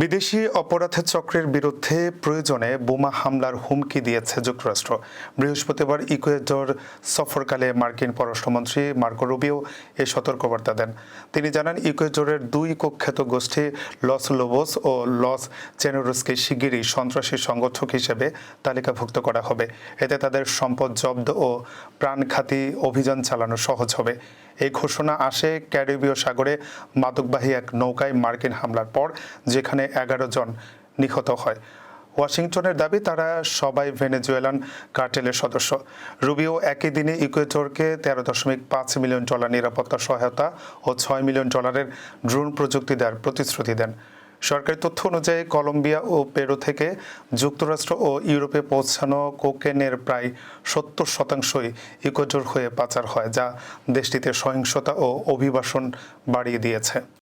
বিদেশি অপরাধ চক্রের বিরুদ্ধে প্রয়োজনে বোমা হামলার হুমকি দিয়েছে যুক্তরাষ্ট্র। বৃহস্পতিবার ইকুয়েডর সফরকালে মার্কিন পররাষ্ট্রমন্ত্রী মার্কো রুবিও এই সতর্কবার্তা দেন। তিনি জানান, ইকুয়েডরের দুই কুখ্যাত গোষ্ঠী লস লোবোস ও লস চেনোরসকে শিগগিরই সন্ত্রাসী সংগঠক হিসেবে তালিকাভুক্ত করা হবে। এতে তাদের সম্পদ জব্দ ও প্রাণঘাতী অভিযান চালানো সহজ হবে। এই ঘোষণা আসে ক্যারিবীয় সাগরে মাদকবাহী এক নৌকায় মার্কিন হামলার পর, যেখানে এগারো জন নিহত হয়। ওয়াশিংটনের দাবি, তারা সবাই ভেনেজুয়েলান কার্টেলের সদস্য। রুবিও একই দিনে ইকুয়েটরকে তেরো দশমিক পাঁচ মিলিয়ন ডলার নিরাপত্তা, সহায়তা ও ছয় মিলিয়ন ডলারের ড্রোন প্রযুক্তি দেওয়ার প্রতিশ্রুতি দেন। সরকারি তথ্য অনুযায়ী কলম্বিয়া ও পেরু থেকে যুক্তরাষ্ট্র ও ইউরোপে পৌঁছানো কোকেনের প্রায় সত্তর শতাংশই ইকোজোর হয়ে পাচার হয়, যা দেশটিতে সহিংসতা ও অভিবাসন বাড়িয়ে দিয়েছে।